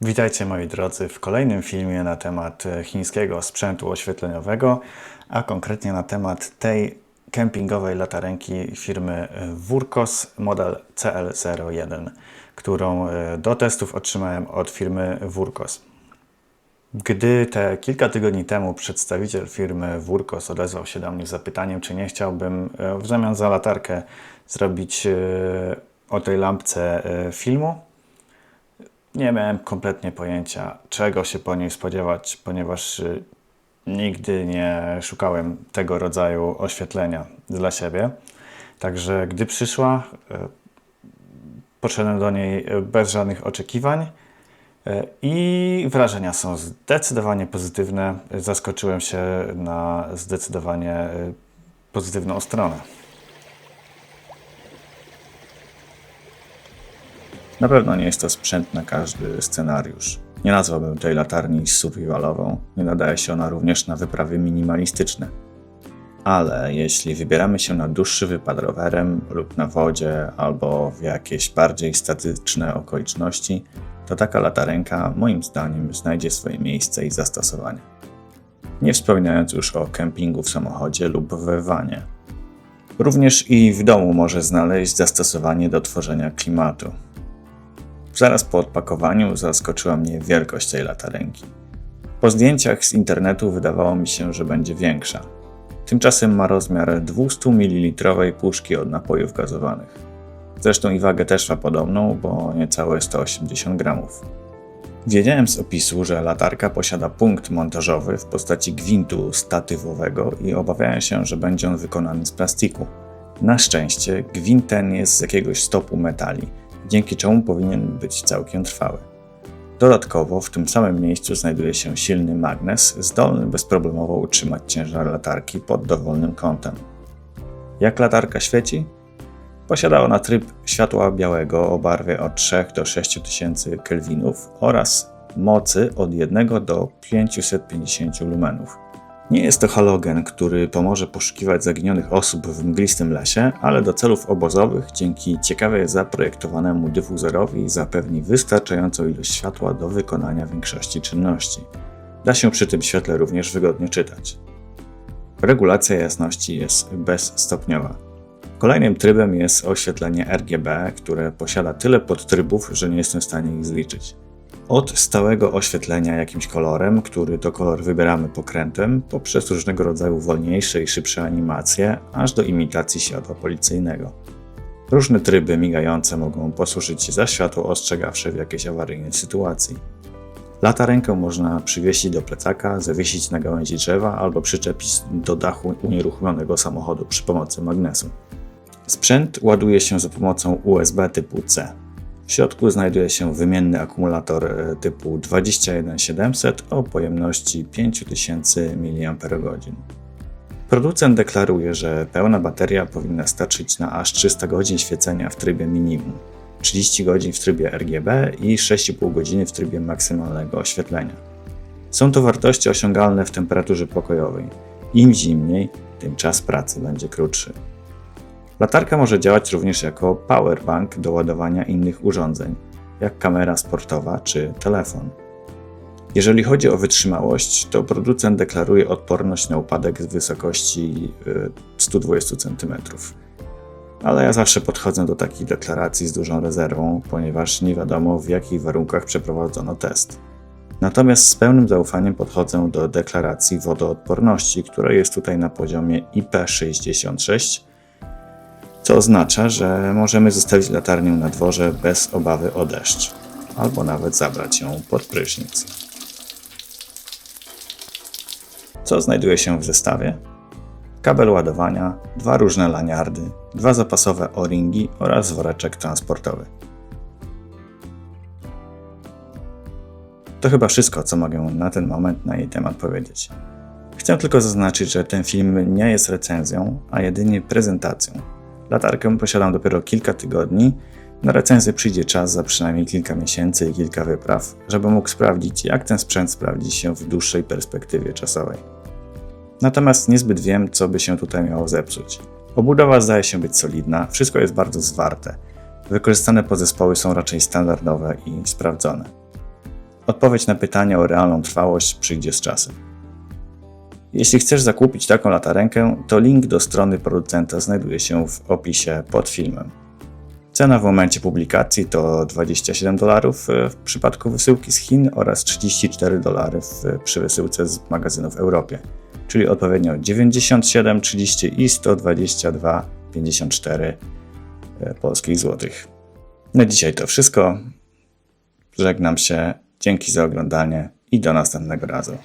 Witajcie moi drodzy w kolejnym filmie na temat e, chińskiego sprzętu oświetleniowego, a konkretnie na temat tej kempingowej latarenki firmy e, Wurkos model CL01, którą e, do testów otrzymałem od firmy Wurkos. Gdy te kilka tygodni temu przedstawiciel firmy Wurkos odezwał się do mnie z zapytaniem, czy nie chciałbym w zamian za latarkę zrobić o tej lampce filmu, nie miałem kompletnie pojęcia, czego się po niej spodziewać, ponieważ y, nigdy nie szukałem tego rodzaju oświetlenia dla siebie. Także gdy przyszła, y, podszedłem do niej y, bez żadnych oczekiwań i wrażenia są zdecydowanie pozytywne. Zaskoczyłem się na zdecydowanie pozytywną stronę. Na pewno nie jest to sprzęt na każdy scenariusz. Nie nazwałbym tej latarni survivalową, nie nadaje się ona również na wyprawy minimalistyczne. Ale jeśli wybieramy się na dłuższy wypad rowerem lub na wodzie albo w jakieś bardziej statyczne okoliczności, to taka latarenka moim zdaniem znajdzie swoje miejsce i zastosowanie. Nie wspominając już o kempingu w samochodzie lub w wanie. Również i w domu może znaleźć zastosowanie do tworzenia klimatu. Zaraz po odpakowaniu zaskoczyła mnie wielkość tej latarenki. Po zdjęciach z internetu wydawało mi się, że będzie większa. Tymczasem ma rozmiar 200 ml puszki od napojów gazowanych. Zresztą i wagę też ma podobną, bo niecałe 180 gramów. Wiedziałem z opisu, że latarka posiada punkt montażowy w postaci gwintu statywowego i obawiałem się, że będzie on wykonany z plastiku. Na szczęście gwint ten jest z jakiegoś stopu metali, dzięki czemu powinien być całkiem trwały. Dodatkowo w tym samym miejscu znajduje się silny magnes, zdolny bezproblemowo utrzymać ciężar latarki pod dowolnym kątem. Jak latarka świeci? Posiada ona tryb światła białego o barwie od 3 do 6000 kelwinów oraz mocy od 1 do 550 lumenów. Nie jest to halogen, który pomoże poszukiwać zaginionych osób w mglistym lesie, ale do celów obozowych dzięki ciekawie zaprojektowanemu dyfuzorowi zapewni wystarczającą ilość światła do wykonania większości czynności. Da się przy tym świetle również wygodnie czytać. Regulacja jasności jest bezstopniowa. Kolejnym trybem jest oświetlenie RGB, które posiada tyle podtrybów, że nie jestem w stanie ich zliczyć. Od stałego oświetlenia jakimś kolorem, który to kolor wybieramy pokrętem, poprzez różnego rodzaju wolniejsze i szybsze animacje, aż do imitacji światła policyjnego. Różne tryby migające mogą posłużyć za światło ostrzegawcze w jakiejś awaryjnej sytuacji. Latarenkę można przywiesić do plecaka, zawiesić na gałęzi drzewa albo przyczepić do dachu unieruchomionego samochodu przy pomocy magnesu. Sprzęt ładuje się za pomocą USB typu C. W środku znajduje się wymienny akumulator e, typu 21700 o pojemności 5000 mAh. Producent deklaruje, że pełna bateria powinna starczyć na aż 300 godzin świecenia w trybie minimum, 30 godzin w trybie RGB i 6,5 godziny w trybie maksymalnego oświetlenia. Są to wartości osiągalne w temperaturze pokojowej. Im zimniej, tym czas pracy będzie krótszy. Latarka może działać również jako powerbank do ładowania innych urządzeń, jak kamera sportowa czy telefon. Jeżeli chodzi o wytrzymałość, to producent deklaruje odporność na upadek z wysokości y, 120 cm. Ale ja zawsze podchodzę do takich deklaracji z dużą rezerwą, ponieważ nie wiadomo w jakich warunkach przeprowadzono test. Natomiast z pełnym zaufaniem podchodzę do deklaracji wodoodporności, która jest tutaj na poziomie IP66 co oznacza, że możemy zostawić latarnię na dworze bez obawy o deszcz, albo nawet zabrać ją pod prysznic. Co znajduje się w zestawie? Kabel ładowania, dwa różne laniardy, dwa zapasowe o-ringi oraz woreczek transportowy. To chyba wszystko, co mogę na ten moment na jej temat powiedzieć. Chcę tylko zaznaczyć, że ten film nie jest recenzją, a jedynie prezentacją Latarkę posiadam dopiero kilka tygodni. Na recenzję przyjdzie czas za przynajmniej kilka miesięcy i kilka wypraw, żeby mógł sprawdzić, jak ten sprzęt sprawdzi się w dłuższej perspektywie czasowej. Natomiast niezbyt wiem, co by się tutaj miało zepsuć. Obudowa zdaje się być solidna, wszystko jest bardzo zwarte. Wykorzystane podzespoły są raczej standardowe i sprawdzone. Odpowiedź na pytanie o realną trwałość przyjdzie z czasem. Jeśli chcesz zakupić taką latarenkę, to link do strony producenta znajduje się w opisie pod filmem. Cena w momencie publikacji to 27 dolarów w przypadku wysyłki z Chin oraz 34 dolary w- przy wysyłce z magazynów w Europie, czyli odpowiednio 97, 30 i 122,54 e, polskich złotych. Na dzisiaj to wszystko. Żegnam się. Dzięki za oglądanie i do następnego razu.